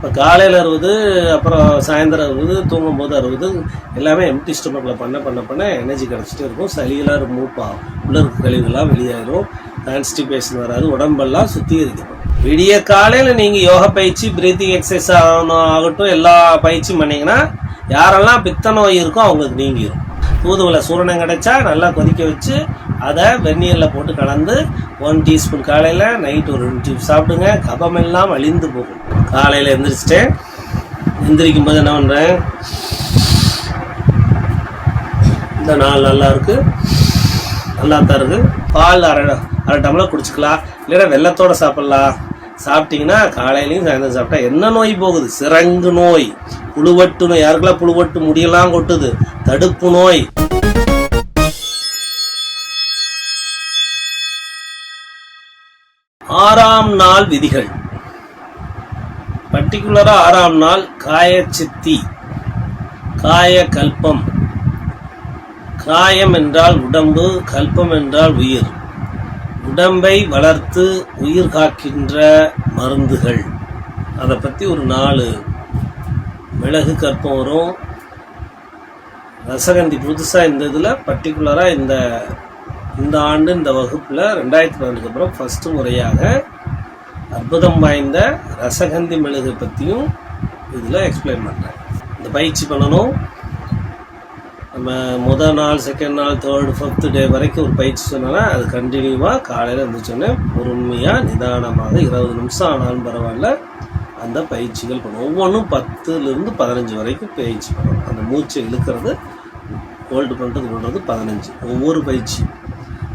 இப்போ காலையில் அறுபது அப்புறம் சாயந்தரம் அறுபது தூங்கும்போது அறுபது எல்லாமே எம்டி ஸ்டொமக்கில் பண்ண பண்ண பண்ண எனர்ஜி கிடச்சிட்டே இருக்கும். சளியெல்லாம் ரிமூவ் ஆகும் உள்ள இருக்க கழிவுகள்லாம் வெளியாயிரும். கான்ஸ்டிபேஷன் வராது. உடம்பெல்லாம் சுத்திகரிக்கும். விடிய காலையில் நீங்கள் யோகா பயிற்சி பிரீத்திங் எக்ஸசைஸ் ஆகணும் ஆகட்டும் எல்லா பயிற்சியும் பண்ணிங்கன்னா யாரெல்லாம் பித்த நோய் இருக்கோ அவங்களுக்கு நீங்கிடும் தூதுவளை சூரணம் கிடைச்சா நல்லா கொதிக்க வச்சு அதை வெந்நீரில் போட்டு கலந்து ஒன் டீஸ்பூன் காலையில் நைட் ஒரு ரெண்டு டியூப் சாப்பிடுங்க. கபம் எல்லாம் அழிந்து போகும். காலையில் எந்திரிச்சிட்டேன். எந்திரிக்கும் போது என்ன பண்ணுறேன் இந்த நாள் நல்லா இருக்குது நல்லா தான் இருக்குது பால் அரை அரை டம்ளர் குடிச்சுக்கலாம். இல்லைன்னா வெள்ளத்தோடு சாப்பிட்லாம். சாப்பிட்டீங்கன்னா காலையிலையும் சாயந்தரம் சாப்பிட்டா என்ன நோய் போகுது? சிறங்கு நோய். புழுவட்டு நோய். யாருக்கெல்லாம் புழுவட்டு முடியெல்லாம் கொட்டுது? தடுப்பு நோய். ஆறாம் நாள் விதிகள். பர்டிகுலரா ஆறாம் நாள் காயச்சித்தி காய கல்பம் காயம் என்றால் உடம்பு கல்பம் என்றால் உயிர். உடம்பை வளர்த்து உயிர் காக்கின்ற மருந்துகள். அதை பற்றி ஒரு நாலு மிளகு கற்பம் வரும். ரசகந்தி புதுசாக இந்த இதில் பர்டிகுலராக இந்த இந்த ஆண்டு இந்த வகுப்பில் ரெண்டாயிரத்தி பதினெட்டுக்கு அப்புறம் ஃபஸ்ட்டு முறையாக அற்புதம் வாய்ந்த ரசகந்தி மெழுகு பற்றியும் இதில் எக்ஸ்பிளைன் பண்ணுறேன் இந்த பயிற்சி பண்ணணும். நம்ம முதல் நாள் செகண்ட் நாள் தேர்டு ஃபிஃப்த்து டே வரைக்கும் ஒரு பயிற்சி சொன்னோன்னா அது கண்டினியூவாக காலையில் இருந்துச்சோன்னே பொறுமையாக நிதானமாக இருபது நிமிஷம் ஆனாலும் பரவாயில்ல அந்த பயிற்சிகள் பண்ணணும். ஒவ்வொன்றும் பத்துலேருந்து பதினஞ்சு வரைக்கும் பயிற்சி பண்ணணும். அந்த மூச்சை இழுக்கிறது ஹோல்டு பண்ணுறது பண்ணுறது பதினஞ்சு. ஒவ்வொரு பயிற்சி.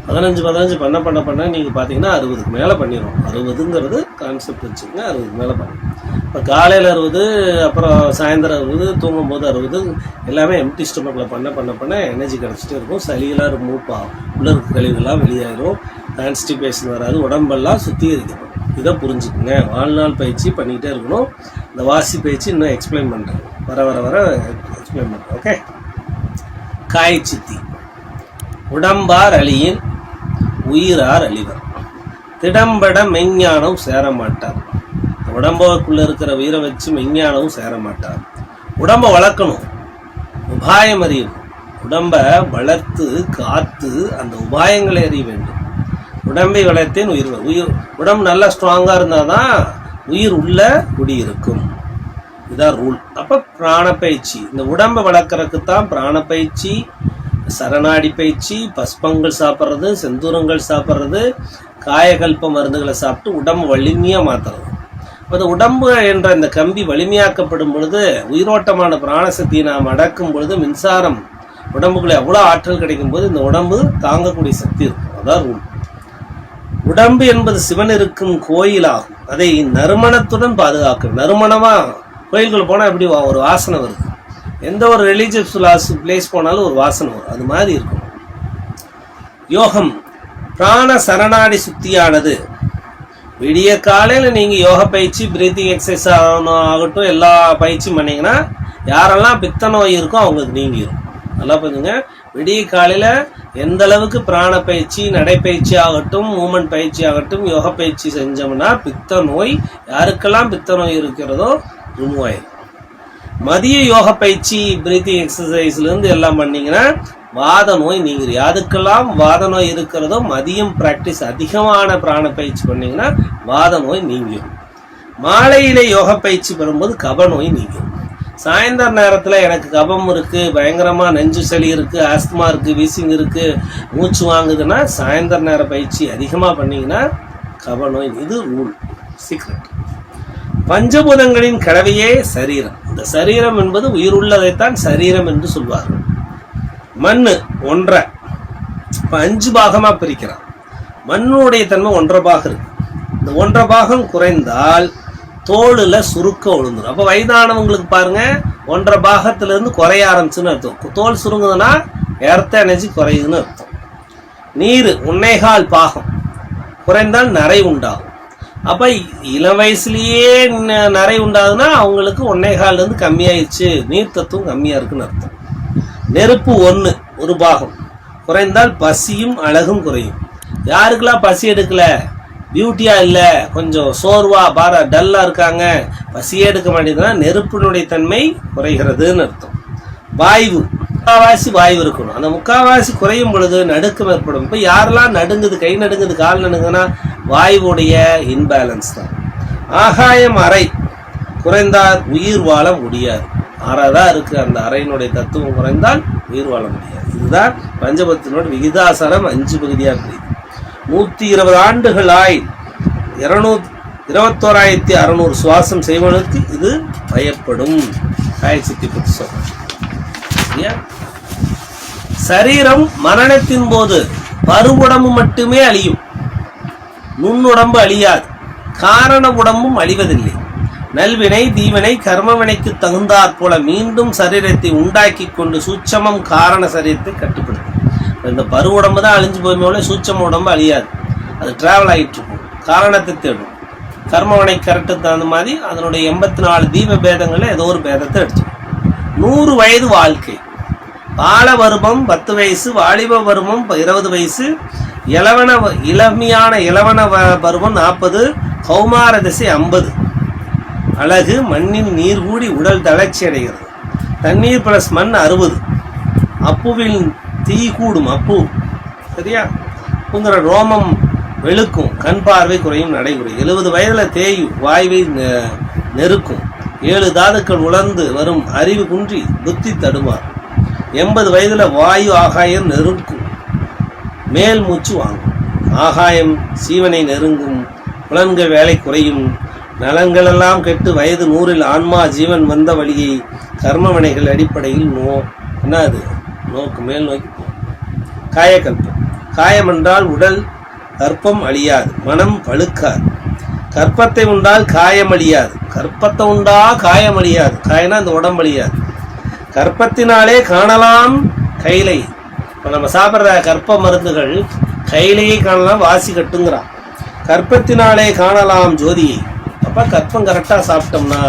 பதினஞ்சு பதினஞ்சு பண்ண பண்ண பண்ண நீங்கள் பார்த்தீங்கன்னா அறுபதுக்கு மேலே பண்ணிடும் அறுபதுங்கிறது கான்செப்ட் வச்சுக்கோங்க அறுபதுக்கு மேலே பண்ணும் இப்போ காலையில் அறுபது அப்புறம் சாயந்தரம் அறுபது தூங்கும்போது அறுபது எல்லாமே எம்டி ஸ்டொமக்கில் பண்ண பண்ண பண்ண எனர்ஜி கிடச்சிட்டே இருக்கும். சளியெல்லாம் ரிமூவ் ஆகும் உள்ள இருக்க கழிவுகள்லாம் வெளியாயிரும். கான்ஸ்டிபேஷன் வராது உடம்பெல்லாம் சுத்திகரிக்கப்படும் இதை புரிஞ்சுக்குங்க. வாழ்நாள் பயிற்சி பண்ணிக்கிட்டே இருக்கணும். இந்த வாசி பயிற்சி இன்னும் எக்ஸ்பிளைன் பண்ணுறேன் வர வர வர எக்ஸ்பிளைன் பண்ணுறேன் ஓகே காய் சித்தி. உடம்பார் அழியின் உயிரார் அழிவர். திடம்பட மெஞ்ஞானம் சேர மாட்டார் உடம்புக்குள்ள இருக்கிற உயிரை வச்சு மெஞ்ஞானமும் சேர மாட்டார் உடம்ப வளர்க்கணும். உபாயம் அறியணும். உடம்ப வளர்த்து காத்து அந்த உபாயங்களை அறிய வேண்டும். உடம்பை வளர்த்தேன் உயிர் உயிர் உடம்பு நல்லா ஸ்ட்ராங்காக இருந்தால் தான் உயிர் உள்ள குடியிருக்கும். இதான் ரூல் அப்போ பிராண பயிற்சி இந்த உடம்பை வளர்க்குறதுக்கு தான் பிராண பயிற்சி சரணாடி பயிற்சி பஸ்பங்கள் சாப்பிட்றது செந்தூரங்கள் சாப்பிட்றது காயகல்ப மருந்துகளை சாப்பிட்டு உடம்பு வலிமையாக மாற்றுறது அது உடம்பு என்ற இந்த கம்பி வலிமையாக்கப்படும் பொழுது உயிரோட்டமான பிராணசக்தியை நாம் அடக்கும் பொழுது மின்சாரம் உடம்புக்குள்ள எவ்வளோ ஆற்றல் கிடைக்கும் போது இந்த உடம்பு தாங்கக்கூடிய சக்தி இருக்கும். அதான் ரூல். உடம்பு என்பது சிவன் இருக்கும் கோயிலாகும். அதை நறுமணத்துடன் பாதுகாக்கும். நறுமணமாக கோயில்கள் போனால் எப்படி ஒரு வாசனை வருது? எந்த ஒரு ரிலீஜியஸ் பிளேஸ் போனாலும் ஒரு வாசனை வரும். அது மாதிரி இருக்கும். யோகம் பிராண சரணாடி சுத்தியானது. விடிய காலையில் நீங்கள் யோக பயிற்சி பிரீத்திங் எக்ஸசைஸ் ஆகணும் ஆகட்டும் எல்லா பயிற்சியும் பண்ணிங்கன்னா யாரெல்லாம் பித்த நோய் இருக்கோ அவங்களுக்கு நீங்கிடும் நல்லா புரிஞ்சுங்க? விடிய காலையில் எந்த அளவுக்கு பிராண பயிற்சி நடைப்பயிற்சி ஆகட்டும் மூமெண்ட் பயிற்சி ஆகட்டும் யோக பயிற்சி செஞ்சோம்னா பித்த நோய் யாருக்கெல்லாம் பித்த நோய் இருக்கிறதோ ரிமூவ் ஆயிடும் மதிய யோக பயிற்சி பிரீத்திங் எக்ஸசைஸ்ல இருந்து எல்லாம் பண்ணீங்கன்னா வாத நோய் நீங்கிரு யாருக்கெல்லாம் வாத நோய் இருக்கிறதோ மதியம் பிராக்டிஸ் அதிகமான பிராண பயிற்சி பண்ணீங்கன்னா வாத நோய் நீங்கும் மாலையில யோக பயிற்சி பெறும்போது கப நோய் நீங்கும் சாயந்தர நேரத்தில் எனக்கு கபம் இருக்கு பயங்கரமா நெஞ்சு சளி இருக்கு ஆஸ்துமா இருக்கு வீசிங் இருக்கு மூச்சு வாங்குதுன்னா சாயந்தர நேர பயிற்சி அதிகமாக பண்ணீங்கன்னா கப நோய் இது ரூல் சீக்ரெட் பஞ்சபூதங்களின் கலவையே சரீரம். இந்த சரீரம் என்பது உயிருள்ளதைத்தான் சரீரம் என்று சொல்வார்கள் மண் ஒன்றை இப்போ அஞ்சு பாகமா பிரிக்கிறான் மண்ணுடைய தன்மை ஒன்றரை பாகம் இருக்கு. இந்த ஒன்றரை பாகம் குறைந்தால் தோளில் சுருக்கம் விழுந்துடும் அப்போ வயதானவங்களுக்கு பாருங்க ஒன்றரை பாகத்துலேருந்து குறைய ஆரம்பிச்சுன்னு அர்த்தம். தோல் சுருங்குதுன்னா எர்த்த எனர்ஜி குறையுதுன்னு அர்த்தம். நீர் உன்னைகால் பாகம். குறைந்தால் நரை உண்டாகும். அப்ப இளம் வயசுலயே நிறை உண்டாகுதுன்னா அவங்களுக்கு ஒன்னேகால்ல இருந்து கம்மியாயிடுச்சு நீர் தத்துவம் கம்மியா இருக்குன்னு அர்த்தம். நெருப்பு ஒன்று ஒரு பாகம். குறைந்தால் பசியும் அழகும் குறையும். யாருக்கெல்லாம் பசி எடுக்கல? பியூட்டியா இல்ல. கொஞ்சம் சோர்வா பார டல்லா இருக்காங்க. பசியே எடுக்க மாட்டேங்குதுன்னா நெருப்பினுடைய தன்மை குறைகிறதுன்னு அர்த்தம். வாய்வு. முக்காவாசி வாய்வு இருக்கணும். அந்த முக்காவாசி குறையும் பொழுது நடுக்கம் ஏற்படும். இப்போ யாரெல்லாம் நடுங்குது கை நடுங்குது கால் நடுங்குதுன்னா வாயுவுடைய இன்பேலன்ஸ் தான். ஆகாயம் அறை. குறைந்தால் உயிர் வாழ முடியாது. ஆறாதா இருக்கு. அந்த அறையினுடைய தத்துவம் குறைந்தால் உயிர் வாழ முடியாது. இதுதான் பஞ்சபத்தினோட விகிதாசாரம் அஞ்சு பகுதியாக பிரியுது. நூற்றி இருபது ஆண்டுகளாய் ஆய். இருநூத்தி இருபத்தோராயிரத்தி அறுநூறு சுவாசம் செய்வதற்கு இது பயப்படும். காயச்சித்தி பற்றி சொல்றேன். சரீரம் மரணத்தின் போது பருவுடம்பு மட்டுமே அழியும். நுண்ணுடம்பு அழியாது. காரண உடம்பும் அழிவதில்லை. நல்வினை தீவினை கர்மவினைக்கு தகுந்தாற் போல மீண்டும் சரீரத்தை உண்டாக்கி கொண்டு சூட்சமம் காரண சரீரத்தை கட்டுப்படுத்தும். இந்த பரு உடம்பு தான் அழிஞ்சு போயுமே சூட்சம உடம்பு அழியாது. அது டிராவல் ஆகிட்டு இருக்கும். காரணத்தை தேடும். கர்மவனை கரெக்டு தகுந்த மாதிரி அதனுடைய எண்பத்தி நாலு தீப பேதங்களில் ஏதோ ஒரு பேதத்தை எடுத்துக்கும் நூறு வயது வாழ்க்கை. பால வருமம் பத்து வயசு வாலிப வருமம் இருபது வயசு இளவன வ- இளமையான இளவன பருவம் நாற்பது கௌமார திசை ஐம்பது. அழகு மண்ணின் நீர் கூடி உடல் தளர்ச்சி அடைகிறது. தண்ணீர் பிளஸ் மண் அறுபது. அப்புவில் தீ கூடும் அப்பு. சரியா? உங்கிற ரோமம் வெளுக்கும். கண் பார்வை குறையும் நடைமுறை. எழுபது வயதில் தேயும் வாய்வை நெ- நெருக்கும். ஏழு தாதுக்கள் உலர்ந்து வரும். அறிவு குன்றி புத்தி தடுமாறும். எண்பது வயதில் வாயு ஆகாயம் நெருக்கும் மேல் மூச்சு வாங்கும். ஆகாயம் சீவனை நெருங்கும். புலன்க வேலை குறையும். நலங்களெல்லாம் கெட்டு வயது நூறில் ஆன்மா ஜீவன் வந்த வழியை கர்மவினைகள் அடிப்படையில் நோ என்ன அது? நோக்கு மேல் நோக்கி போகும் காயக்கல்பம் காயம் என்றால் உடல் கற்பம் அழியாது. மனம் பழுக்காது. கற்பத்தை உண்டால் காயம் அழியாது. கற்பத்தை உண்டா காயம் அழியாது. காயனா அந்த உடம்பு அழியாது. கற்பத்தினாலே காணலாம் கைலை. இப்போ நம்ம சாப்பிட்ற கற்ப மருந்துகள் கையிலேயே காணலாம் வாசி கட்டுங்கிறான். கற்பத்தினாலே காணலாம் ஜோதியை. அப்போ கற்பம் கரெக்டாக சாப்பிட்டோம்னா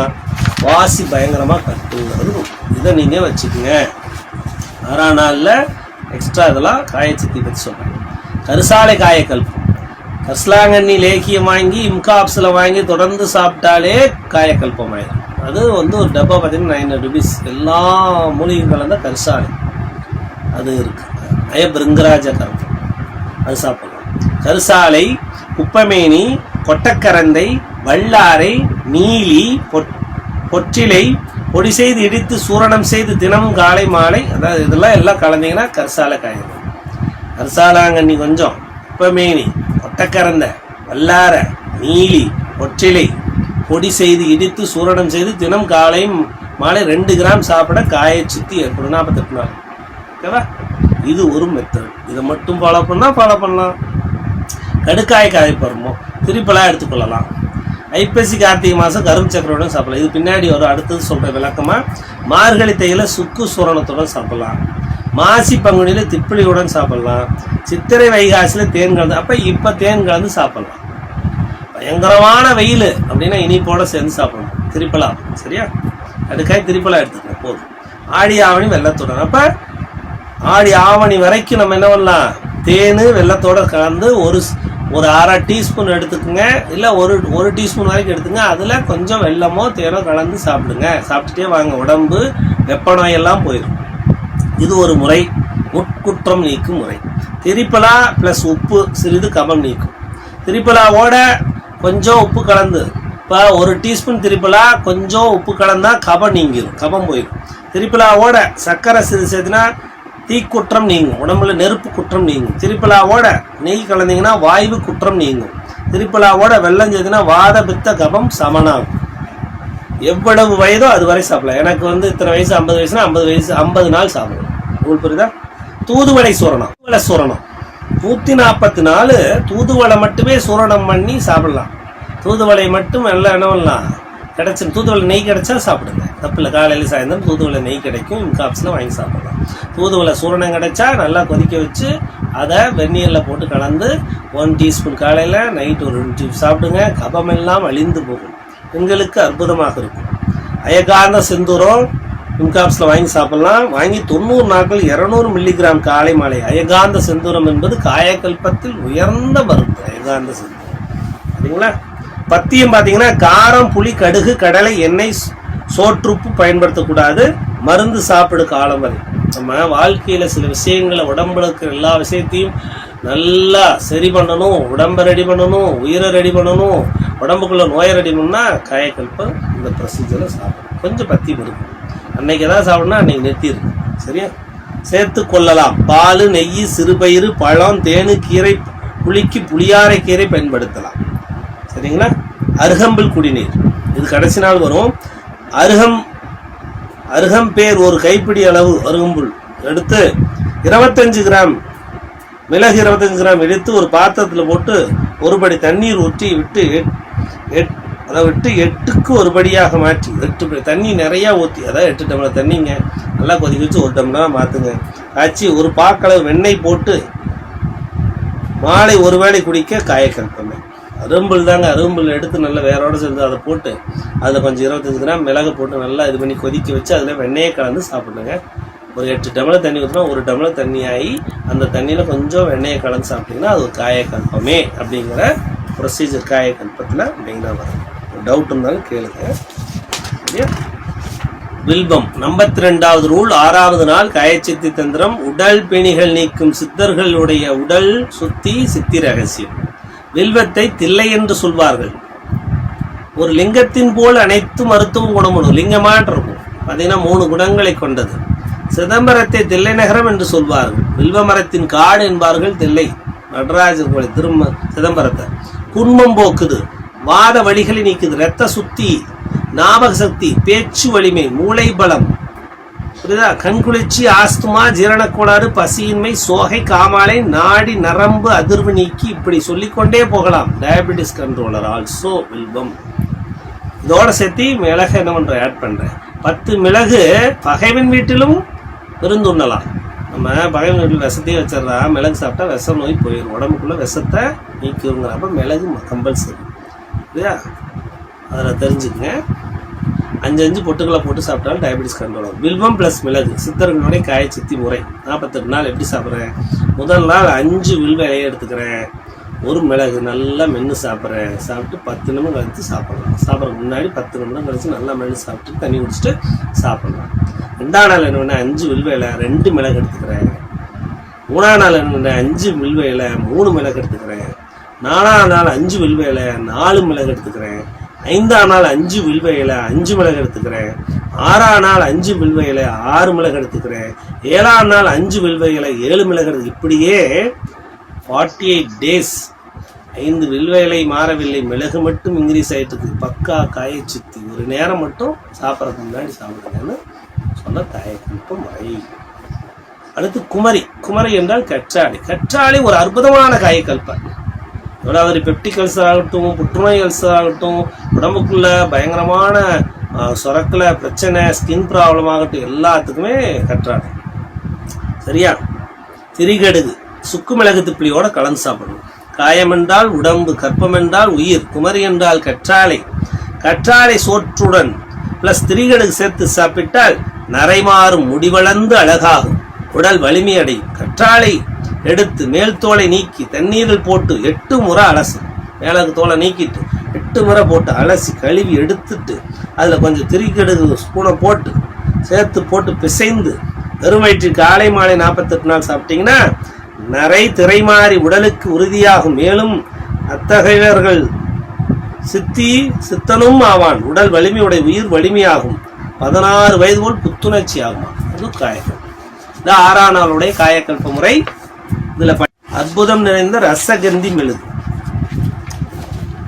வாசி பயங்கரமாக கட்டுங்கிறது இதை நீங்கள் வச்சுக்கோங்க. ஆறாம் நாளில் எக்ஸ்ட்ரா இதெல்லாம் காயச்சத்தி பற்றி சொல்கிறேன் கருசாலை காயக்கல்பம் கர்ஸ்லாங்கண்ணி லேக்கியம் வாங்கி இம்காப்ஸில் வாங்கி தொடர்ந்து சாப்பிட்டாலே காயக்கல்பம் ஆயிடும் அது வந்து ஒரு டப்பா பார்த்தீங்கன்னா நைன் ருபீஸ் எல்லா மூலிகையும் கலந்த கரிசாலை. அது இருக்குது அயபிருங்கராஜ கருப்பு அது சாப்பிடலாம். கருசாலை குப்பமேனி கொட்டக்கரந்தை வல்லாரை நீலி பொற்றிலை பொடி செய்து இடித்து சூரணம் செய்து தினம் காலை மாலை அதாவது இதெல்லாம் எல்லாம் கலந்தீங்கன்னா கரிசாலை காய்கறி. கரிசாலாங்கண்ணி கொஞ்சம். குப்பமேனி கொட்டக்கரந்தை வல்லார நீலி பொற்றிலை பொடி செய்து இடித்து சூரணம் செய்து தினம் காலையும் மாலை ரெண்டு கிராம் சாப்பிட காயை சுத்தி ஏற்படும். நாற்பத்தெட்டு நாள். ஓகேவா? இது ஒரு மெத்தட் இதை மட்டும் ஃபாலோ பண்ணால் ஃபாலோ பண்ணலாம். கடுக்காய் காய் பருமோ திருப்பலாக எடுத்துக்கொள்ளலாம். ஐப்பசி கார்த்திகை மாதம் கரும்பு சக்கரையுடன் சாப்பிடலாம். இது பின்னாடி வரும். அடுத்தது சொல்கிற விளக்கமாக மார்கழி தையில சுக்கு சூரணத்துடன் சாப்பிடலாம். மாசி பங்குனியில் திப்பிலியுடன் சாப்பிடலாம். சித்திரை வைகாசியில் தேன் கலந்து அப்போ இப்போ தேன் கலந்து சாப்பிடலாம். பயங்கரமான வெயில் அப்படின்னா இனிப்போட சேர்ந்து சாப்பிடணும். திரிப்பலா. சரியா? அதுக்காக திரிப்பலா எடுத்துக்கணும். போதும். ஆடி ஆவணி வெள்ளத்துடன் அப்போ ஆடி ஆவணி வரைக்கும் நம்ம என்ன பண்ணலாம்? தேன் வெள்ளத்தோடு கலந்து ஒரு ஒரு அரை டீஸ்பூன் எடுத்துக்கோங்க. இல்லை ஒரு ஒரு டீஸ்பூன் வரைக்கும் எடுத்துங்க. அதில் கொஞ்சம் வெல்லமோ தேனோ கலந்து சாப்பிடுங்க. சாப்பிட்டுட்டே வாங்க. உடம்பு வெப்ப நோயெல்லாம் போயிடும். இது ஒரு முறை. உட்குற்றம் நீக்கும் முறை. திரிப்பலா ப்ளஸ் உப்பு சிறிது கபம் நீக்கும். திரிப்பலாவோட கொஞ்சம் உப்பு கலந்து. இப்போ ஒரு டீஸ்பூன் திரிப்பலா கொஞ்சம் உப்பு கலந்தால் கபம் நீங்கிடும் கபம் போயிடும். திரிப்பலாவோட சர்க்கரை சிறிது சேர்த்துனா தீக்குற்றம் நீங்கும். உடம்புல நெருப்பு குற்றம் நீங்கும். திரிப்பலாவோட நெய் கலந்தீங்கன்னா வாய்வு குற்றம் நீங்கும். திரிப்பலாவோட வெள்ளம் சேர்த்துனா வாத பித்த கபம் சமனாகும். எவ்வளவு வயதோ அது வரை சாப்பிடலாம். எனக்கு வந்து இத்தனை வயசு ஐம்பது வயசுனா ஐம்பது வயசு ஐம்பது நாள் சாப்பிடணும். உங்களுக்கு புரியுதா? தூதுவளை சூரணம். தூதுவளை சூரணம். நூற்றி நாற்பத்தி நாலு தூதுவளை மட்டுமே சூரணம் பண்ணி சாப்பிடலாம். தூதுவளை மட்டும் எல்லாம் என்ன பண்ணலாம் கிடச்சி தூதுவளை நெய் கிடைச்சா சாப்பிடுங்க. தப்பில்லை. காலையில் சாயந்தரம் தூதுவளை நெய் கிடைக்கும். இன்காப்ஸில் வாங்கி சாப்பிடலாம். தூதுவளை சூரணம் கிடைச்சா நல்லா கொதிக்க வச்சு அதை வெந்நீரில் போட்டு கலந்து ஒன் டீஸ்பூன் காலையில் நைட் ஒரு ரெண்டு சாப்பிடுங்க. கபம் எல்லாம் அழிந்து போகும். பெண்களுக்கு அற்புதமாக இருக்கும். அயகாந்த செந்தூரம் இன்காப்ஸில் வாங்கி சாப்பிடலாம். வாங்கி தொண்ணூறு நாட்கள் இரநூறு மில்லிகிராம் காலை மாலை. அயகாந்த செந்தூரம் என்பது காயக்கல்பத்தில் உயர்ந்த மருந்து. அயகாந்த செந்தூரம். சரிங்களா? பத்தியம் பார்த்தீங்கன்னா காரம் புளி கடுகு கடலை எண்ணெய் சோற்றுப்பு பயன்படுத்தக்கூடாது. மருந்து சாப்பிடு காலம் வரை. நம்ம வாழ்க்கையில் சில விஷயங்களை உடம்புல இருக்கிற எல்லா விஷயத்தையும் நல்லா சரி பண்ணணும் உடம்பை ரெடி பண்ணணும் உயிரை ரெடி பண்ணணும் உடம்புக்குள்ள நோயை ரெடி பண்ணா காயக்கல்பம் இந்த ப்ரொசீஜரை சாப்பிடணும். கொஞ்சம் பத்தி இருக்கும். அன்னைக்கு எதாவது சாப்பிடணும் அன்னைக்கு நிறுத்திடும் சரியா? சேர்த்து கொள்ளலாம். பால் நெய் சிறுபயிறு பழம் தேனு கீரை புளிக்கு புளியாரை கீரை பயன்படுத்தலாம். பார்த்தீங்கன்னா அருகம்பில் குடிநீர். இது கடைசி நாள் வரும். அருகம் அருகம்பேர் ஒரு கைப்பிடி அளவு அருகம்புல். எடுத்து இருபத்தஞ்சு கிராம் மிளகு இருபத்தஞ்சு கிராம் எடுத்து ஒரு பாத்திரத்தில் போட்டு ஒரு படி தண்ணீர் ஊற்றி விட்டு எட்- அதை விட்டு எட்டுக்கு ஒரு படியாக மாற்றி எட்டு படி தண்ணி நிறையா ஊற்றி அதாவது எட்டு டம்ளர் தண்ணிங்க நல்லா கொதிக்க வச்சு ஒரு டம்ளராக மாற்றுங்க காய்ச்சி ஒரு பாக்களவு வெண்ணெய் போட்டு மாலை ஒரு வேளை குடிக்க காயக்கல்பமே அரும்புல் தாங்க அரும்புல் எடுத்து நல்லா வேரோடு சேர்ந்து அதை போட்டு அதில் கொஞ்சம் இருபத்தஞ்சு கிராம் மிளகு போட்டு நல்லா இது பண்ணி கொதிக்க வச்சு அதில் வெண்ணெயை கலந்து சாப்பிடுங்க. ஒரு எட்டு டம்ளர் தண்ணி ஊற்றினா ஒரு டம்ளர் தண்ணி ஆகி அந்த தண்ணியில் கொஞ்சம் வெண்ணெயை கலந்து சாப்பிட்டிங்கன்னா அது ஒரு காயக்கல்பமே அப்படிங்கிற ப்ரொசீஜர் காயக்கல்பத்தில் மெயினாக வரும். டவுட் இருந்தாலும் கேளுங்க. சரியா? வில்பம் 52 ரெண்டாவது ரூல் ஆறாவது நாள் காயச்சித்தி தந்திரம் உடல் பிணிகள் நீக்கும் சித்தர்களுடைய உடல் சுத்தி சித்தி ரகசியம். வில்வத்தை தில்லை என்று சொல்வார்கள். ஒரு லிங்கத்தின் போல் அனைத்து மருத்துவ குணமுணும் லிங்கமான் இருக்கும் பார்த்தீங்கன்னா மூணு குணங்களை கொண்டது. சிதம்பரத்தை தில்லை நகரம் என்று சொல்வார்கள். வில்வ மரத்தின் காடு என்பார்கள் தில்லை. நடராஜர் கோயில் திரும்ப சிதம்பரத்தை. குன்மம் போக்குது. வாத வழிகளை நீக்குது. ரத்த சுத்தி ஞாபக சக்தி பேச்சு வலிமை மூளை பலம் புரியுதா? கண்குளிர்ச்சி ஆஸ்துமா ஜீரணக்கோளாறு பசியின்மை சோகை காமாலை நாடி நரம்பு அதிர்வு நீக்கி இப்படி சொல்லிக்கொண்டே போகலாம். டயபெட்டிஸ் கண்ட்ரோலர் ஆல்சோ வில்பம் இதோட சேர்த்து மிளகு என்ன பண்ற ஆட் பண்றேன். பத்து மிளகு பகைவன் வீட்டிலும் விருந்துண்ணலாம் நம்ம பகைவன் வீட்டில் விஷத்தையும் வச்சிடறா. மிளகு சாப்பிட்டா விஷ நோய் போயிடும் உடம்புக்குள்ள விஷத்தை நீக்கிருங்கிறப்ப மிளகு கம்பல்சரி. இல்லையா அதில் தெரிஞ்சுக்கங்க. அஞ்சு அஞ்சு பொட்டுக்களை போட்டு சாப்பிட்டாலும் டயபெட்டிஸ் கண்ட்ரோல் ஆகும் வில்வம் ப்ளஸ் மிளகு. சித்தர்களுடைய காய சித்தி முறை. நாற்பத்தெட்டு நாள் எப்படி சாப்பிட்றேன்? முதல் நாள் அஞ்சு வில்வ இலையை எடுத்துக்கிறேன். ஒரு மிளகு நல்லா மென்று சாப்பிட்றேன். சாப்பிட்டு பத்து நிமிடம் கழித்து சாப்பிட்லாம். சாப்பிட்றதுக்கு முன்னாடி பத்து நிமிடம் கழித்து நல்லா மென்று சாப்பிட்டு தண்ணி குடிச்சிட்டு சாப்பிட்லாம். ரெண்டாம் நாள் என்ன அஞ்சு வில்வ இலை ரெண்டு மிளகு எடுத்துக்கிறேன். மூணாம் நாள் என்ன அஞ்சு வில்வ இலை மூணு மிளகு எடுத்துக்கிறேன். நாலாம் நாள் அஞ்சு வில்வ இலை நாலு மிளகு எடுத்துக்கிறேன். ஐந்தாம் நாள் அஞ்சு வில்வ இலை அஞ்சு மிளகு எடுத்துக்கிறேன். ஆறாம் நாள் அஞ்சு வில்வ இலை ஆறு மிளகு எடுத்துக்கிறேன். ஏழாம் நாள் அஞ்சு வில்வ இலை ஏழு மிளகு இப்படியே ஃபார்ட்டி எயிட் டேஸ் ஐந்து வில்வ மாறவில்லை. மிளகு மட்டும் இன்க்ரீஸ் ஆகிட்டு பக்கா காய சித்தி. ஒரு நேரம் மட்டும் சாப்பிட்றதுக்கு முன்னாடி சாப்பிடுங்கன்னு சொன்ன காயக்கல்ப முறை. அடுத்து குமரி. குமரி என்றால் கற்றாழை. கற்றாழை ஒரு அற்புதமான காயக்கல்ப அதாவது பெப்டிக் அல்சர் ஆகட்டும் புற்றுநோய் அல்சர் ஆகட்டும் உடம்புக்குள்ள பயங்கரமான சுரக்கில் பிரச்சனை ஸ்கின் ப்ராப்ளம் ஆகட்டும் எல்லாத்துக்குமே கற்றாழை சரியா? திரிகடுகு சுக்கு மிளகு திப்பிலியோட கலந்து சாப்பிடணும். காயம் என்றால் உடம்பு கற்பம் என்றால் உயிர் குமரி என்றால் கற்றாழை. கற்றாழை சோற்றுடன் பிளஸ் திரிகடுகு சேர்த்து சாப்பிட்டால் நரைமாறும் முடிவளர்ந்து அழகாகும். உடல் வலிமையடையும். கற்றாழை எடுத்து மேல் தோலை நீக்கி தண்ணீரில் போட்டு எட்டு முறை அலசு மேலக்கு தோலை நீக்கிட்டு எட்டு முறை போட்டு அலசி கழுவி எடுத்துட்டு அதில் கொஞ்சம் திரிகடுகு ஸ்பூனை போட்டு சேர்த்து போட்டு பிசைந்து வெறும் வயிற்றில் காலை மாலை நாற்பத்தெட்டு நாள் சாப்பிட்டீங்கன்னா நரை திரைமாறி உடலுக்கு உறுதியாகும். மேலும் அத்தகையவர்கள் சித்தி சித்தனும் ஆவான். உடல் வலிமையுடைய உயிர் வலிமையாகும். பதினாறு வயது போல் புத்துணர்ச்சி ஆகுமா அது காயக்கம் இது ஆறாம் நாளுடைய காயக்கல்ப முறை. இதுல அற்புதம் நிறைந்த ரசகந்தி மெழுகு.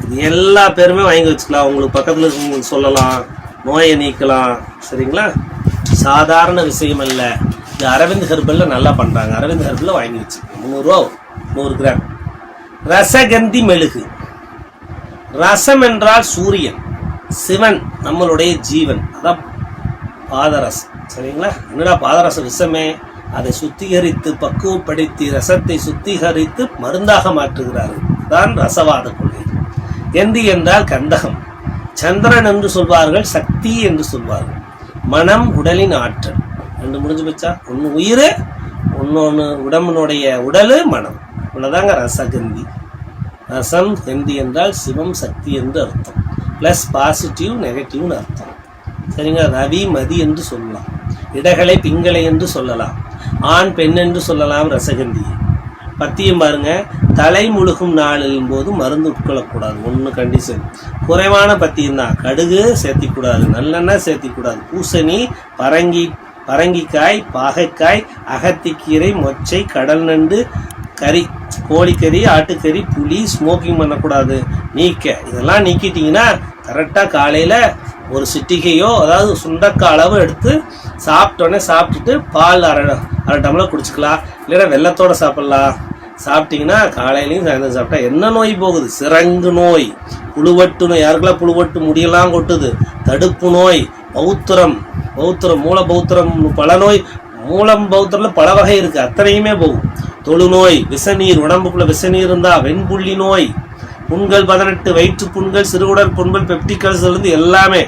எல்லா பேருமே வாங்கி வச்சுக்கலாம். உங்களுக்கு பக்கத்தில் இருக்கவங்களுக்கு சொல்லலாம். நோயை நீக்கலாம். சரிங்களா? சாதாரண விஷயம் அல்ல. இது அரவிந்த் ஹெர்பலில் நல்லா பண்ணுறாங்க அரவிந்த் ஹெர்பலில் வாங்கி வச்சு முந்நூறுரூவா நூறு கிராம். ரசகந்தி மெழுகு. ரசம் என்றால் சூரியன். சிவன் நம்மளுடைய ஜீவன். அதான் பாதரசம். சரிங்களா? என்னடா பாதரச விஷமே? அதை சுத்திகரித்து பக்குவப்படுத்தி ரசத்தை சுத்திகரித்து மருந்தாக மாற்றுகிறார்கள் தான் ரசவாத கொள்கை. எந்தி என்றால் கந்தகம். சந்திரன் என்று சொல்வார்கள் சக்தி என்று சொல்வார்கள். மனம் உடலின் ஆற்றல். ரெண்டு முடிஞ்சு போச்சா? ஒன்று உயிர் ஒன்னொன்று உடம்பினுடைய உடல் மனம். இவ்வளோதாங்க ரசகந்தி. ரசம் ஹெந்தி என்றால் சிவம் சக்தி என்று அர்த்தம். ப்ளஸ் பாசிட்டிவ் நெகட்டிவ்னு அர்த்தம். சரிங்க ரவி மதி என்று சொல்லலாம். இடகளை பிங்களை என்று சொல்லலாம். ஆண் பெண் என்று சொல்லலாம் ரசகந்தி. பத்தியம் பாருங்க தலை முழுகும் நாளின் போது மருந்து உட்கொள்ளக்கூடாது. ஒன்று கண்டிஷன் குறைவான பத்தியம் தான். கடுகு சேர்த்திக்கூடாது நல்லெண்ணெய் சேர்த்திக்கூடாது. பூசணி பரங்கி பரங்கிக்காய் பாகைக்காய் அகத்திக்கீரை மொச்சை கடல் நண்டு கறி கோழிக்கறி ஆட்டுக்கறி புளி ஸ்மோக்கிங் பண்ணக்கூடாது. நீக்க. இதெல்லாம் நீக்கிட்டிங்கன்னா கரெக்டாக காலையில் ஒரு சிட்டிகையோ அதாவது சுண்டக்காய் அளவு எடுத்து சாப்பிட்டோன்னே சாப்பிட்டுட்டு பால் அரை அரை டம்ளர் குடிச்சிக்கலாம். இல்லைன்னா வெள்ளத்தோடு சாப்பிட்லாம். சாப்பிட்டீங்கன்னா காலையிலையும் சாயந்தரம் சாப்பிட்டா என்ன நோய் போகுது? சிறங்கு நோய். புழுவட்டு நோய். யாருக்கெல்லாம் புழுவட்டு முடியெல்லாம் கொட்டுது? தடுப்பு நோய். பௌத்திரம். பௌத்திரம் மூல பௌத்திரம் பல நோய். மூலம் பௌத்திரம்ல பல வகை இருக்குது அத்தனையுமே போகும். தொழுநோய் விஷநீர் உடம்புக்குள்ள விஷநீர் இருந்தா வெண்புள்ளி நோய். புண்கள் பதினெட்டு வயிற்று புண்கள் சிறுகுடல் புண்கள் பெப்டிகல்ஸ்லேருந்து எல்லாமே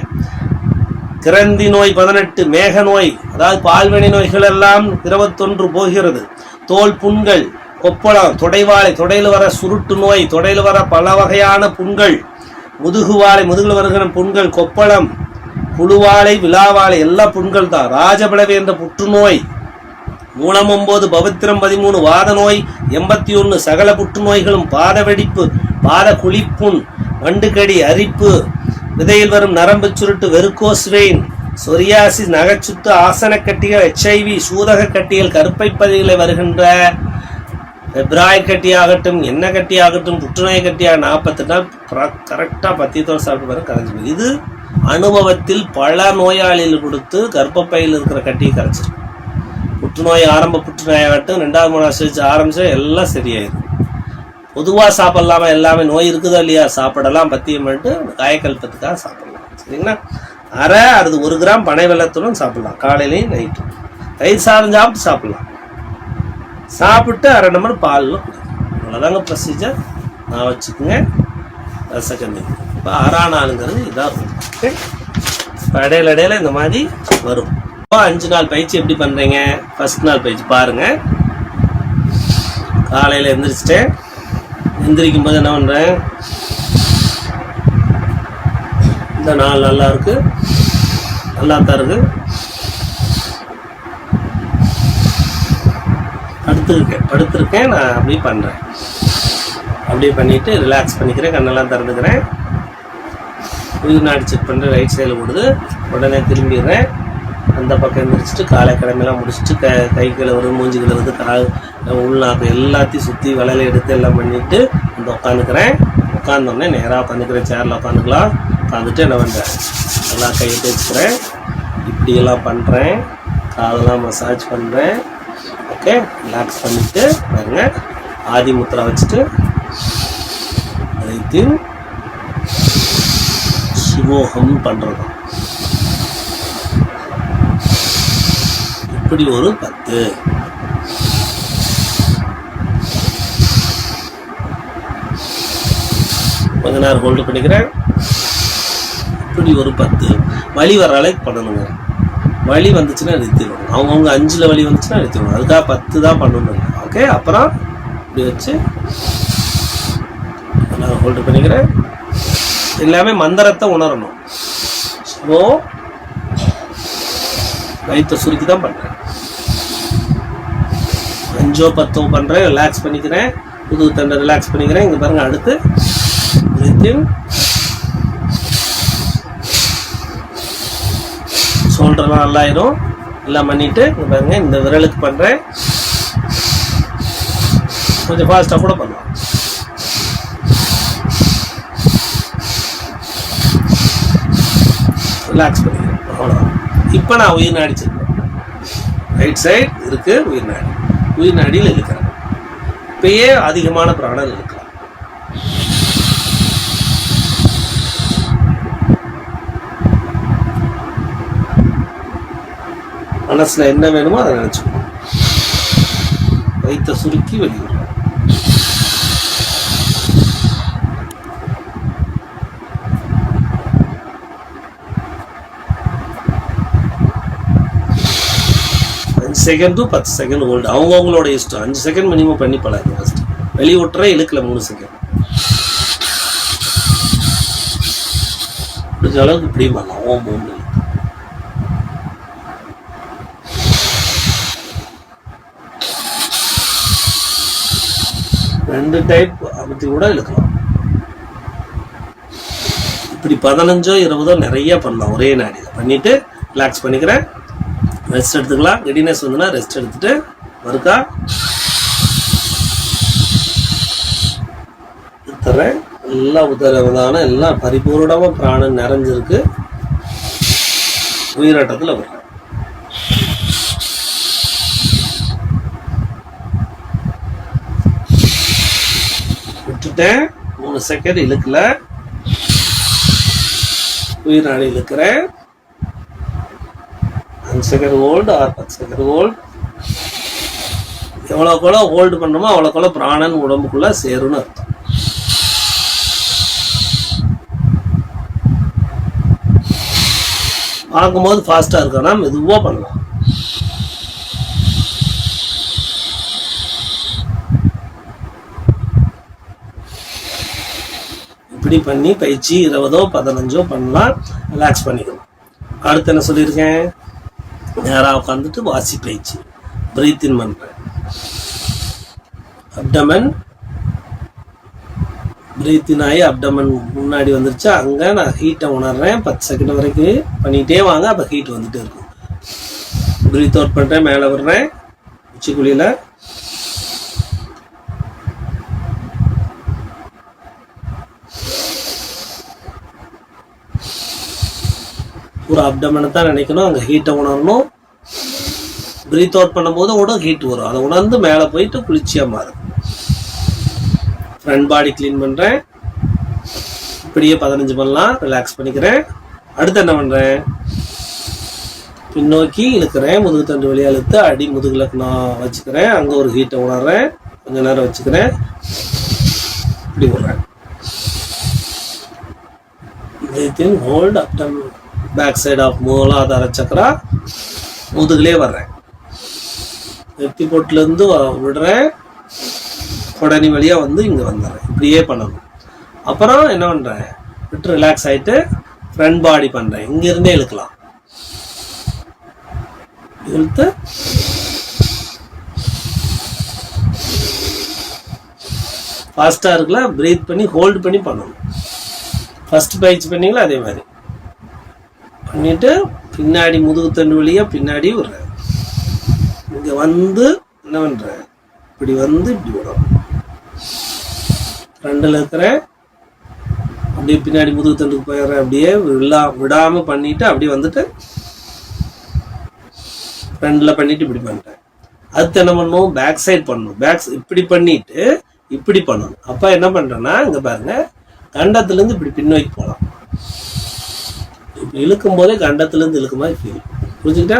கிரந்தி நோய் பதினெட்டு மேக நோய் அதாவது பால்வினை நோய்கள் எல்லாம் இருபத்தொன்று போகிறது. தோல் புண்கள் கொப்பளம் தொடைவாளை தொடையில் வர சுருட்டு நோய் தொடையில் வர பல வகையான புண்கள் முதுகுவாளை முதுகில் வருகிற புண்கள் கொப்பளம் புழுவாளை விழாவாளை எல்லா புண்கள் தான். ராஜபடவை என்ற புற்றுநோய் மூலம் ஒன்பது பவித்திரம் பதிமூணு வாத நோய் எண்பத்தி ஒன்று சகல புற்றுநோய்களும் பாத வெடிப்பு பாத குழிப்புண் வண்டுக்கடி அரிப்பு விதையில் வரும் நரம்பு சுருட்டு வெறுக்கோஸ் வெயின் சொரியாசிஸ் நகைச்சுத்து ஆசனக்கட்டிகள் எச்ஐவி சூதக கட்டிகள் கருப்பை பதிகளை வருகின்ற வெப்ராய் கட்டி ஆகட்டும் எண்ணெய் கட்டி ஆகட்டும் புற்றுநோய் கட்டியாக நாற்பத்தி நாள் கரெக்டாக பத்தியத்தோடு சாப்பிட்டு பாரு கரைஞ்சி இது அனுபவத்தில் பல நோயாளிகள் கொடுத்து கர்ப்பப்பையில் இருக்கிற கட்டியை கரைச்சிருக்கு புற்றுநோய் ஆரம்ப புற்றுநோய் ஆகட்டும் ரெண்டாவது மூணாவது ஸ்டேஜ் ஆரம்பிச்சா எல்லாம் சரியாயிடும். பொதுவாக சாப்பிட்லாமா? எல்லாமே நோய் இருக்குதோ இல்லையா? சாப்பிடலாம் பத்தியம் பண்ணிட்டு காயக்கல்பத்துக்காக சாப்பிடலாம். சரிங்களா? அரை அடுத்து ஒரு கிராம் பனை வெள்ளத்துடன் சாப்பிடலாம். காலையிலையும் நைட்டு தயிர் சாதம் சாப்பிட்டு சாப்பிடலாம். சாப்பிட்டு அரை நம்பர் பாலில் குடிக்கணும் அவ்வளோதாங்க ப்ரொசீஜர் நான் வச்சுக்கோங்க. ரசக்கண்ணி இப்போ அறா நாளுங்கிறது இதாக இருக்கும். ஓகே இப்போ இடையில இடையில இந்த மாதிரி வரும். இப்போ அஞ்சு நாள் பயிற்சி எப்படி பண்ணுறீங்க ஃபர்ஸ்ட் நாள் பயிற்சி பாருங்கள் காலையில் எழுந்திரிச்சிட்டேன் எந்திரிக்கும் போது என்ன பண்ணுறேன் இந்த நாள் நல்லா இருக்கு. நல்லா தான் இருக்கு. படுத்துருக்கேன். படுத்திருக்கேன். நான் அப்படி பண்ணுறேன் அப்படியே பண்ணிட்டு ரிலாக்ஸ் பண்ணிக்கிறேன். கண்ணெல்லாம் திறந்துக்கிறேன். உயிர் நாடி செக் பண்ணுறேன் ரைட் சைடில் விடுது உடனே திரும்பிடுறேன். அந்த பக்கம் எந்திரிச்சிட்டு காலை கிழமைலாம் முடிச்சுட்டு க கை கழுவுறது மூஞ்சி கழுவுறது கால் உள்நாக்கு எல்லாத்தையும் சுற்றி வலையில எடுத்து எல்லாம் பண்ணிவிட்டு வந்து உட்காந்துக்கிறேன் உட்காந்தோடனே நேராக உட்காந்துக்கிறேன் சேரில் உட்காந்துக்கலாம் உட்காந்துட்டு என்ன பண்ணுறேன் நல்லா கையை தேய்ச்சிக்கிறேன் இப்படியெல்லாம் பண்ணுறேன் காதெல்லாம் மசாஜ் பண்ணுறேன் ஓகே ரிலாக்ஸ் பண்ணிவிட்டு பாருங்க. ஆதி முத்திரை வச்சுட்டு அனைத்தையும் சுமோகம் பண்ணுறது இப்படி ஒரு பத்து. கொஞ்ச நேரம் ஹோல்டு பண்ணிக்கிறேன் இப்படி ஒரு பத்து. வழி வர அளவுக்கு பண்ணணுங்க. வழி வந்துச்சுன்னா நிறுத்திடணும் அவங்கவுங்க அஞ்சில் வழி வந்துச்சுன்னா நிறுத்திடணும் அதுக்காக பத்து தான் பண்ணணும் ஓகே அப்புறம் இப்படி வச்சு நான் ஹோல்டு பண்ணிக்கிறேன் எல்லாமே மந்திரத்தை உணரணும். ஸோ வயிற்றை சுருக்கி தான் பண்ணுறேன் அஞ்சோ பத்தோ பண்ணுறேன் ரிலாக்ஸ் பண்ணிக்கிறேன். புது தண்டை ரிலாக்ஸ் பண்ணிக்கிறேன். இங்கே பாருங்கள் அடுத்து breathing. ஷோல்டர்லாம் நல்லாயிரும். எல்லாம் பண்ணிட்டு பாருங்க இந்த விரலுக்கு பண்ணுறேன் கொஞ்சம் ஃபாஸ்ட்டாக கூட பண்ணலாம். ரிலாக்ஸ் பண்ணிக்கிறேன் அவ்வளோதான் இப்போ நான் உயிர் நாடி ரைட் சைட் இருக்கு உயிர் நாடி. உயிர் நாடியில் இருக்கிறேன் இப்பயே அதிகமான பிராணம் இருக்கலாம் மனசில் என்ன வேணுமோ அதை நினச்சிக்கணும் வைத்த சுருக்கி வெளியிடும் அஞ்சு செகண்டு பத்து செகண்ட் ஹோல்டு அவங்கவுங்களோட இஷ்டம். அஞ்சு செகண்ட் மினிமம் பண்ணி பழகுங்க ஃபஸ்ட்டு வெளியூட்டுற இழுக்கல மூணு செகண்ட் முடிஞ்ச அளவுக்கு இப்படியும் பண்ணலாம். ஓம் ஓம். ரெண்டு டைப் பற்றி கூட இழுக்கலாம் இப்படி பதினஞ்சோ இருபதோ நிறைய பண்ணலாம். ஒரே நாடியில் பண்ணிட்டு ரிலாக்ஸ் பண்ணிக்கிறேன். ரெஸ்ட் எடுத்துக்கலாம். ரெடினஸ் வந்துன்னா ரெஸ்ட் எடுத்துட்டு மறுக்கா தரேன் எல்லாம் உதரவதான எல்லாம் பரிபூர்ணமாக பிராணம் நிறைஞ்சிருக்கு. உயிரோட்டத்தில் வரும் விட்டுட்டேன். மூணு செகண்ட் இழுக்கல. உயிராணி இழுக்கிறேன். அஞ்சு செகண்ட் ஓல்டு ஆறு பத்து செகண்ட் ஹோல்டு எவ்வளோக்குள்ள ஹோல்டு பண்ணணுமோ அவ்வளோக்குள்ள பிராணன் உடம்புக்குள்ள சேரும்னு அர்த்தம். பார்க்கும்போது ஃபாஸ்ட்டாக இருக்கணும். மெதுவாக பண்ணலாம் இப்படி பண்ணி பயிற்சி இருபதோ பதினஞ்சோ பண்ணலாம் ரிலாக்ஸ் பண்ணிக்கணும். அடுத்து என்ன சொல்லியிருக்கேன்? நேராக உட்காந்துட்டு வாசி பயிற்சி. பிரீத்தின் பண்ணுறேன் அப்டமன் பிரீத்தின் ஆகி அப்டமன் முன்னாடி வந்துருச்சு. அங்கே நான் ஹீட்டை உணர்றேன். பத்து செகண்ட் வரைக்கும் பண்ணிகிட்டே வாங்க. அப்போ ஹீட் வந்துட்டே இருக்கும். பிரீத் அவுட் பண்ணுறேன் மேலே வர்றேன் உச்சிக்குழியில் ஒரு அப்டமனை தான் நினைக்கணும். அங்கே ஹீட்டை உணரணும். ப்ரீத் அவுட் பண்ணும்போது கூட ஹீட் வரும். அதை உணர்ந்து மேலே போயிட்டு குளிர்ச்சியாக மாறும். ஃப்ரண்ட் பாடி க்ளீன் பண்ணுறேன் இப்படியே பதினஞ்சு பண்ணலாம். ரிலாக்ஸ் பண்ணிக்கிறேன். அடுத்து என்ன பண்ணுறேன் பின்னோக்கி இழுக்கிறேன். முதுகு தண்டு வழியாக இழுத்து அடி முதுகில் நான் வச்சுக்கிறேன். அங்கே ஒரு ஹீட்டை உணர்றேன். கொஞ்ச நேரம் வச்சுக்கிறேன். இப்படி விடுறேன் breathing hold abdomen back side of Muladhara chakra முதுகுலே வர்றேன். நெத்தி போட்டிலேருந்து விடுறேன். உடனே வழியாக வந்து இங்கே வந்துடுறேன். இப்படியே பண்ணணும். அப்புறம் என்ன பண்ணுறேன் விட்டு ரிலாக்ஸ் ஆகிட்டு ஃப்ரண்ட் பாடி பண்ணுறேன் இங்கேருந்தே இழுக்கலாம். இழுத்து ஃபாஸ்ட்டாக இருக்குல்ல? பிரீத் பண்ணி ஹோல்டு பண்ணி பண்ணணும். ஃபஸ்ட் பயிற்சி பண்ணிங்களா? அதே மாதிரி. பண்ணிட்டு பின்னாடி முதுகு தண்டு வழியா பின்னாடி விடுறேன் இங்க வந்து என்ன பண்ற? இப்படி வந்து இப்படி விடும் ஃப்ரண்டில் இருக்கிற அப்படியே பின்னாடி முதுகு தண்டுக்கு போயிடுறேன் அப்படியே விழா விடாம பண்ணிட்டு அப்படியே வந்துட்டு ஃப்ரண்டில் பண்ணிட்டு இப்படி பண்ணிட்டேன். அடுத்து என்ன பண்ணணும் பேக் சைட் பண்ணணும். பேக் இப்படி பண்ணிட்டு இப்படி பண்ணணும். அப்போ என்ன பண்ணுறேன்னா இங்கே பாருங்க கண்டத்துலேருந்து இப்படி பின்னோக்கி போகலாம். இழுக்கும் போதே கண்டத்துலேருந்து இழுக்க மாதிரி ஃபீல் புரிஞ்சுக்கிட்டா?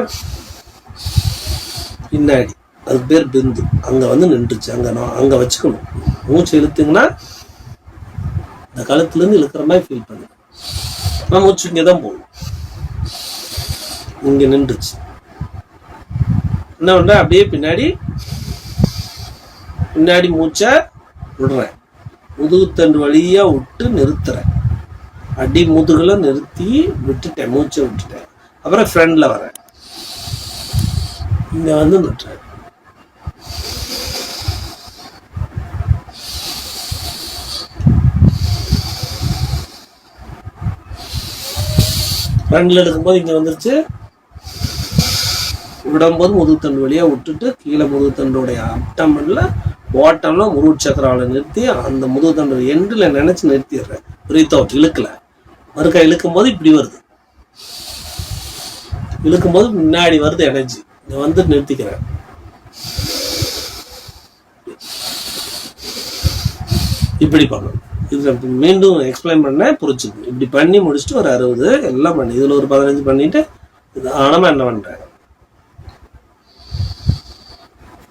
பின்னாடி. அது பேர் பிந்து. அங்கே வந்து நின்றுச்சு. அங்கே நான் அங்கே வச்சுக்கணும். மூச்சு இழுத்துங்கன்னா இந்த கழுத்துலேருந்து இழுக்கிற மாதிரி ஃபீல் பண்ணு ஆனால் மூச்சு இங்கே தான் போகணும் இங்கே நின்றுச்சு. என்ன பண்ணுறேன் அப்படியே பின்னாடி பின்னாடி மூச்சை விடுறேன். முதுகுத்தண்டு வழியா விட்டு நிறுத்துறேன். அடி முதுகுல நிறுத்தி விட்டுட்டேன் மூச்சை விட்டுட்டேன். அப்புறம் ஃப்ரெண்டில் வரேன். இங்கே வந்து நிட்டுறேன் ஃப்ரெண்டில் எடுக்கும்போது இங்கே வந்துருச்சு. விடும்போது முதுகுத்தண்டு வழியாக விட்டுட்டு கீழே முதுகுத்தண்டோடைய அப்டமனில் ஓட்டம்லாம் முருட் சக்கராவில் நிறுத்தி அந்த முதுகுத்தண்டு எண்டில் நினச்சி நிறுத்திடுறேன். பிரீத் அவுட் இழுக்கலை. மறுக்கா இழுக்கும் போது இப்படி வருது. இழுக்கும் போது முன்னாடி வருது எனர்ஜி இதை வந்து நிறுத்திக்கிறேன். இப்படி பண்ணணும். இது மீண்டும் எக்ஸ்பிளைன் பண்ணேன் புரிச்சுக்கணும் இப்படி பண்ணி முடிச்சுட்டு ஒரு அறுபது எல்லாம் பண்ணி. இதில் ஒரு பதினஞ்சு பண்ணிட்டு இது ஆனமா என்ன பண்ணுறேன்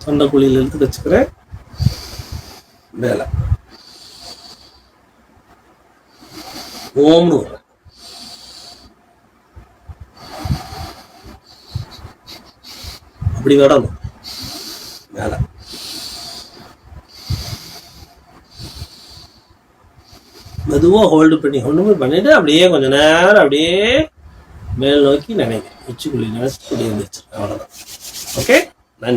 தொண்டை குழியில் இழுத்து வச்சுக்கிறேன். வேலை. ஓம்னு வர்றேன் அப்படி விடணும் மேல. மெதுவாக ஹோல்டு பண்ணி ஒன்றுமே பண்ணிட்டு அப்படியே கொஞ்ச நேரம் அப்படியே மேல் நோக்கி நினைங்க. உச்சிக்குள்ளி நினைச்சு அப்படியே வந்துச்சு அவ்வளோதான் ஓகே